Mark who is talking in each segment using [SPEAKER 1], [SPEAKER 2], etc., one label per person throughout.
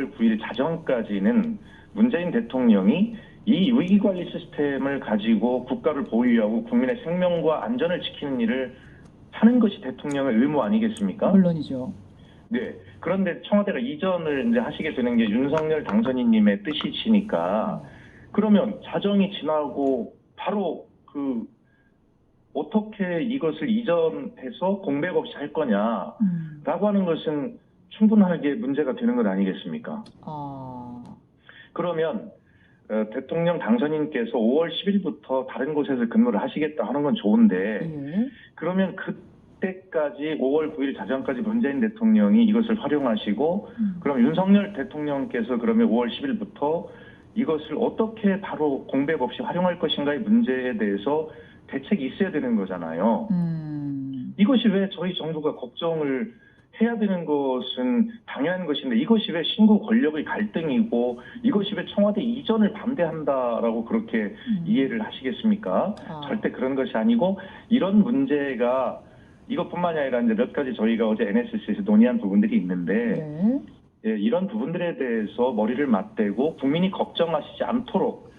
[SPEAKER 1] 5월 9일 자정까지는 문재인 대통령이 이 위기관리 시스템을 가지고 국가를 보유하고 국민의 생명과 안전을 지키는 일을 하는 것이 대통령의 의무 아니겠습니까?
[SPEAKER 2] 물론이죠.
[SPEAKER 1] 네. 그런데 청와대가 이전을 이제 하시게 되는 게 윤석열 당선인님의 뜻이시니까 그러면 자정이 지나고 바로 그 어떻게 이것을 이전해서 공백 없이 할 거냐라고
[SPEAKER 2] 음.
[SPEAKER 1] 하는 것은 충분하게 문제가 되는 것 아니겠습니까?
[SPEAKER 2] 아,
[SPEAKER 1] 그러면 어, 대통령 당선인께서 5월 10일부터 다른 곳에서 근무를 하시겠다 하는 건 좋은데
[SPEAKER 2] 예.
[SPEAKER 1] 그러면 그때까지 5월 9일 자정까지 문재인 대통령이 이것을 활용하시고
[SPEAKER 2] 음.
[SPEAKER 1] 그럼 윤석열 대통령께서 그러면 5월 10일부터 이것을 어떻게 바로 공백 없이 활용할 것인가의 문제에 대해서 대책이 있어야 되는 거잖아요.
[SPEAKER 2] 음.
[SPEAKER 1] 이것이 왜 저희 정부가 걱정을 해야 되는 것은 당연한 것인데 이것이 왜 신구 권력의 갈등이고 이것이 왜 청와대 이전을 반대한다라고 그렇게
[SPEAKER 2] 음.
[SPEAKER 1] 이해를 하시겠습니까?
[SPEAKER 2] 아.
[SPEAKER 1] 절대 그런 것이 아니고 이런 문제가 이것뿐만이 아니라 이제 몇 가지 저희가 어제 NSC에서 논의한 부분들이 있는데
[SPEAKER 2] 네.
[SPEAKER 1] 예, 이런 부분들에 대해서 머리를 맞대고 국민이 걱정하시지 않도록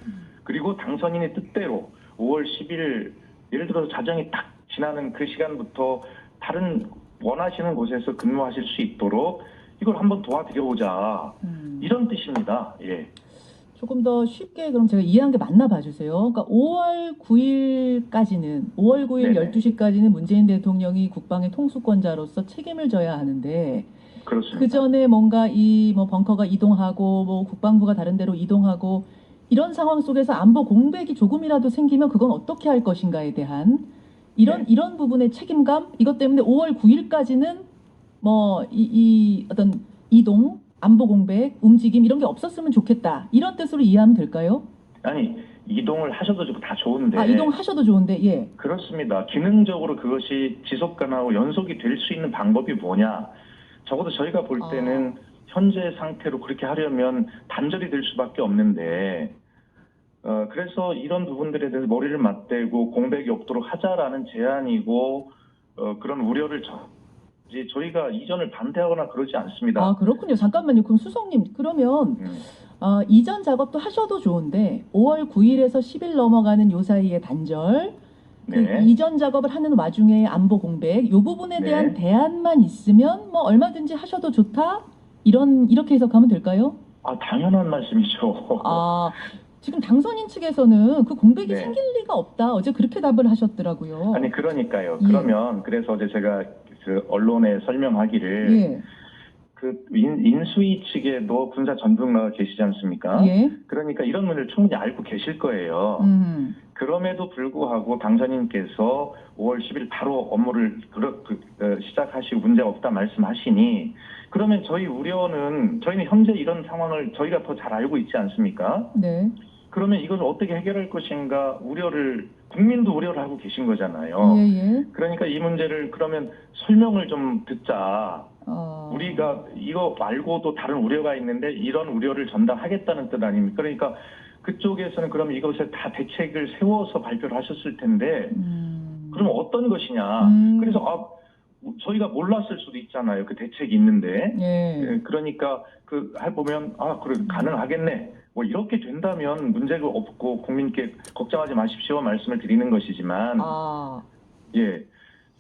[SPEAKER 1] 그리고 당선인의 뜻대로 5월 10일 예를 들어서 자정이 딱 지나는 그 시간부터 다른 원하시는 곳에서 근무하실 수 있도록 이걸 한번 도와드려보자
[SPEAKER 2] 음.
[SPEAKER 1] 이런 뜻입니다. 예.
[SPEAKER 2] 조금 더 쉽게 그럼 제가 이해한 게 맞나 봐주세요. 그러니까 5월 9일까지는 5월 9일
[SPEAKER 1] 네네.
[SPEAKER 2] 12시까지는 문재인 대통령이 국방의 통수권자로서 책임을 져야 하는데.
[SPEAKER 1] 그
[SPEAKER 2] 전에 뭔가 이 뭐 벙커가 이동하고 뭐 국방부가 다른 데로 이동하고 이런 상황 속에서 안보 공백이 조금이라도 생기면 그건 어떻게 할 것인가에 대한 이런
[SPEAKER 1] 네.
[SPEAKER 2] 이런 부분의 책임감 이것 때문에 5월 9일까지는 뭐이 이 어떤 이동 안보 공백 움직임 이런 게 없었으면 좋겠다 이런 뜻으로 이해하면 될까요?
[SPEAKER 1] 아니 이동을 하셔도 좋고 다 좋은데
[SPEAKER 2] 아 이동하셔도 좋은데 예.
[SPEAKER 1] 그렇습니다. 기능적으로 그것이 지속 가능하고 연속이 될 수 있는 방법이 뭐냐? 적어도 저희가 볼
[SPEAKER 2] 아.
[SPEAKER 1] 때는 현재 상태로 그렇게 하려면 단절이 될 수밖에 없는데 어, 그래서 이런 부분들에 대해서 머리를 맞대고 공백이 없도록 하자라는 제안이고 어, 그런 우려를 저, 이제 저희가 이전을 반대하거나 그러지 않습니다.
[SPEAKER 2] 아 그렇군요. 잠깐만요. 그럼 수석님 그러면
[SPEAKER 1] 음,
[SPEAKER 2] 어, 이전 작업도 하셔도 좋은데 5월 9일에서 10일 넘어가는 요 사이의 단절 그
[SPEAKER 1] 네.
[SPEAKER 2] 이전 작업을 하는 와중에 안보 공백 요 부분에
[SPEAKER 1] 네.
[SPEAKER 2] 대한 대안만 있으면 뭐 얼마든지 하셔도 좋다 이런 이렇게 해석하면 될까요?
[SPEAKER 1] 아 당연한 말씀이죠.
[SPEAKER 2] 아 지금 당선인 측에서는 그 공백이
[SPEAKER 1] 네.
[SPEAKER 2] 생길 리가 없다 어제 그렇게 답을 하셨더라고요.
[SPEAKER 1] 아니 그러니까요.
[SPEAKER 2] 예.
[SPEAKER 1] 그러면 그래서 어제 제가 그 언론에 설명하기를
[SPEAKER 2] 예,
[SPEAKER 1] 그 인, 인수위 측에도 군사 전문가가 계시지 않습니까?
[SPEAKER 2] 예,
[SPEAKER 1] 그러니까 이런 분을 충분히 알고 계실 거예요.
[SPEAKER 2] 음,
[SPEAKER 1] 그럼에도 불구하고 당선인께서 5월 10일 바로 업무를 그러- 그, 어, 시작하시고 문제가 없다 말씀하시니 그러면 저희 우려는 저희는 현재 이런 상황을 저희가 더 잘 알고 있지 않습니까?
[SPEAKER 2] 네,
[SPEAKER 1] 그러면 이것을 어떻게 해결할 것인가 우려를 국민도 우려를 하고 계신 거잖아요.
[SPEAKER 2] 예, 예.
[SPEAKER 1] 그러니까 이 문제를 그러면 설명을 좀 듣자.
[SPEAKER 2] 어,
[SPEAKER 1] 우리가 이거 말고도 다른 우려가 있는데 이런 우려를 전달하겠다는 뜻 아닙니까? 그러니까 그쪽에서는 그럼 이것을 다 대책을 세워서 발표를 하셨을 텐데
[SPEAKER 2] 음,
[SPEAKER 1] 그러면 어떤 것이냐?
[SPEAKER 2] 음.
[SPEAKER 1] 그래서 아 저희가 몰랐을 수도 있잖아요. 그 대책이 있는데.
[SPEAKER 2] 예,
[SPEAKER 1] 예, 그러니까 그 해보면 아 그래 가능하겠네. 뭐 이렇게 된다면 문제가 없고 국민께 걱정하지 마십시오 말씀을 드리는 것이지만
[SPEAKER 2] 아,
[SPEAKER 1] 예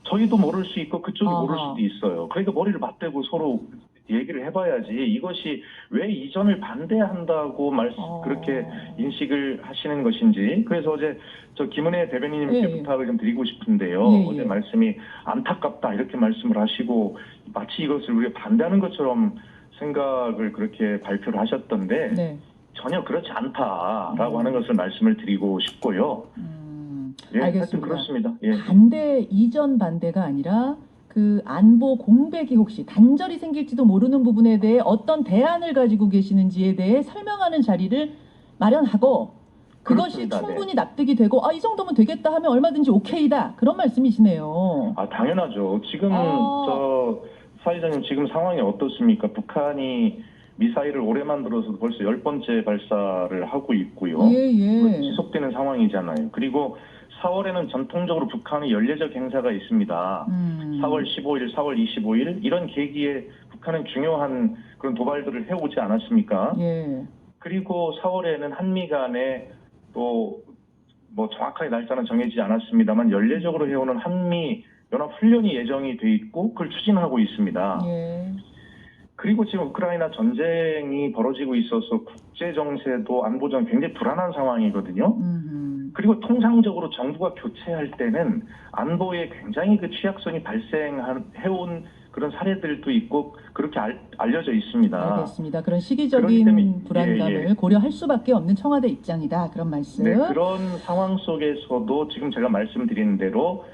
[SPEAKER 1] 저희도 모를 수 있고 그쪽이
[SPEAKER 2] 아하.
[SPEAKER 1] 모를 수도 있어요. 그러니까 머리를 맞대고 서로 얘기를 해봐야지 이것이 왜 이전을 반대한다고 말
[SPEAKER 2] 어.
[SPEAKER 1] 그렇게 인식을 하시는 것인지 그래서 어제 저 김은혜 대변인님께
[SPEAKER 2] 예, 예.
[SPEAKER 1] 부탁을 좀 드리고 싶은데요.
[SPEAKER 2] 예, 예.
[SPEAKER 1] 어제 말씀이 안타깝다 이렇게 말씀을 하시고 마치 이것을 우리가 반대하는 것처럼 생각을 그렇게 발표를 하셨던데
[SPEAKER 2] 네.
[SPEAKER 1] 전혀 그렇지 않다라고
[SPEAKER 2] 음.
[SPEAKER 1] 하는 것을 말씀을 드리고 싶고요.
[SPEAKER 2] 음,
[SPEAKER 1] 예,
[SPEAKER 2] 알겠습니다.
[SPEAKER 1] 그렇습니다. 예.
[SPEAKER 2] 반대 이전 반대가 아니라 그 안보 공백이 혹시 단절이 생길지도 모르는 부분에 대해 어떤 대안을 가지고 계시는지에 대해 설명하는 자리를 마련하고 그것이
[SPEAKER 1] 그렇습니다. 네.
[SPEAKER 2] 충분히 납득이 되고 아 이 정도면 되겠다 하면 얼마든지 오케이다 그런 말씀이시네요.
[SPEAKER 1] 아 당연하죠. 지금
[SPEAKER 2] 아.
[SPEAKER 1] 저 사회자님 지금 상황이 어떻습니까? 북한이 미사일을 올해 만 들어서 벌써 열 번째 발사를 하고 있고요.
[SPEAKER 2] 예 예.
[SPEAKER 1] 지속되는 상황이잖아요. 그리고 4월에는 전통적으로 북한의 연례적 행사가 있습니다.
[SPEAKER 2] 음.
[SPEAKER 1] 4월 15일, 4월 25일 이런 계기에 북한은 중요한 그런 도발들을 해오지 않았습니까?
[SPEAKER 2] 예.
[SPEAKER 1] 그리고 4월에는 한미 간에 또 뭐 정확하게 날짜는 정해지지 않았습니다만 연례적으로 해오는 한미 연합 훈련이 예정이 돼 있고 그걸 추진하고 있습니다.
[SPEAKER 2] 예.
[SPEAKER 1] 그리고 지금 우크라이나 전쟁이 벌어지고 있어서 국제 정세도 안보전 굉장히 불안한 상황이거든요.
[SPEAKER 2] 음.
[SPEAKER 1] 그리고 통상적으로 정부가 교체할 때는 안보에 굉장히 그 취약성이 발생해온 그런 사례들도 있고 그렇게 알, 알려져 있습니다.
[SPEAKER 2] 알겠습니다. 그런 시기적인
[SPEAKER 1] 때문에-
[SPEAKER 2] 불안감을
[SPEAKER 1] 예, 예.
[SPEAKER 2] 고려할 수밖에 없는 청와대 입장이다. 그런 말씀.
[SPEAKER 1] 네, 그런 상황 속에서도 지금 제가 말씀드린 대로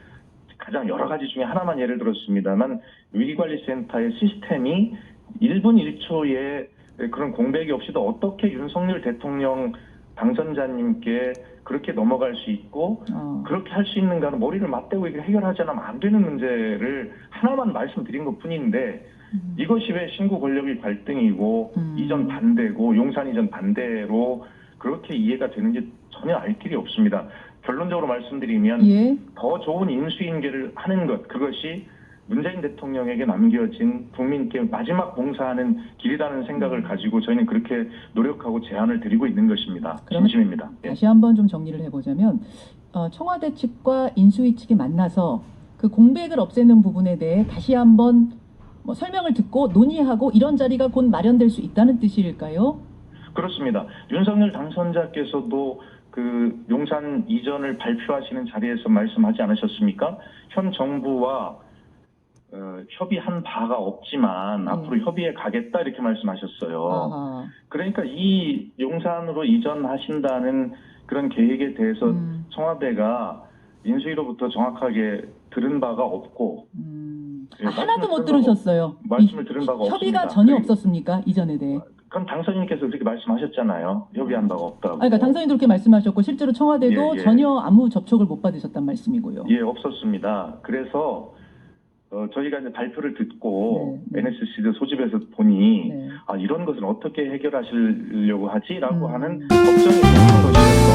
[SPEAKER 1] 가장 여러 가지 중에 하나만 예를 들었습니다만 위기관리센터의 시스템이 1분 1초의 그런 공백이 없이도 어떻게 윤석열 대통령 당선자님께 그렇게 넘어갈 수 있고
[SPEAKER 2] 어.
[SPEAKER 1] 그렇게 할 수 있는가는 머리를 맞대고 해결하지 않으면 안 되는 문제를 하나만 말씀드린 것 뿐인데
[SPEAKER 2] 음.
[SPEAKER 1] 이것이 왜 신구 권력의 갈등이고
[SPEAKER 2] 음.
[SPEAKER 1] 이전 반대고 용산 이전 반대로 그렇게 이해가 되는지 전혀 알 길이 없습니다. 결론적으로 말씀드리면
[SPEAKER 2] 예.
[SPEAKER 1] 더 좋은 인수인계를 하는 것 그것이 문재인 대통령에게 남겨진 국민께 마지막 봉사하는 길이라는 생각을 가지고 저희는 그렇게 노력하고 제안을 드리고 있는 것입니다. 진심입니다. 예.
[SPEAKER 2] 다시 한번 좀 정리를 해보자면 어, 청와대 측과 인수위 측이 만나서 그 공백을 없애는 부분에 대해 다시 한번 뭐 설명을 듣고 논의하고 이런 자리가 곧 마련될 수 있다는 뜻일까요?
[SPEAKER 1] 그렇습니다. 윤석열 당선자께서도 그 용산 이전을 발표하시는 자리에서 말씀하지 않으셨습니까? 현 정부와 어, 협의한 바가 없지만
[SPEAKER 2] 네.
[SPEAKER 1] 앞으로 협의에 가겠다 이렇게 말씀하셨어요.
[SPEAKER 2] 아하.
[SPEAKER 1] 그러니까 이 용산으로 이전하신다는 그런 계획에 대해서
[SPEAKER 2] 음,
[SPEAKER 1] 청와대가 인수위로부터 정확하게 들은 바가 없고
[SPEAKER 2] 음.
[SPEAKER 1] 예,
[SPEAKER 2] 하나도
[SPEAKER 1] 말씀을
[SPEAKER 2] 못 들으셨어요.
[SPEAKER 1] 바가- 말씀을
[SPEAKER 2] 이-
[SPEAKER 1] 들은 바가
[SPEAKER 2] 협의가
[SPEAKER 1] 없습니다.
[SPEAKER 2] 전혀
[SPEAKER 1] 그리고-
[SPEAKER 2] 없었습니까? 이전에 대해.
[SPEAKER 1] 그건 당선인께서 그렇게 말씀하셨잖아요. 협의한 바가 없다고.
[SPEAKER 2] 아, 그러니까 당선인도 그렇게 말씀하셨고 실제로 청와대도
[SPEAKER 1] 예, 예.
[SPEAKER 2] 전혀 아무 접촉을 못 받으셨단 말씀이고요.
[SPEAKER 1] 예, 없었습니다. 그래서 어, 저희가 이제 발표를 듣고
[SPEAKER 2] 네, 네.
[SPEAKER 1] NSC도 소집해서 보니
[SPEAKER 2] 네.
[SPEAKER 1] 아 이런 것은 어떻게 해결하시려고 하지라고
[SPEAKER 2] 음.
[SPEAKER 1] 하는 걱정이 있는 것이었습니다.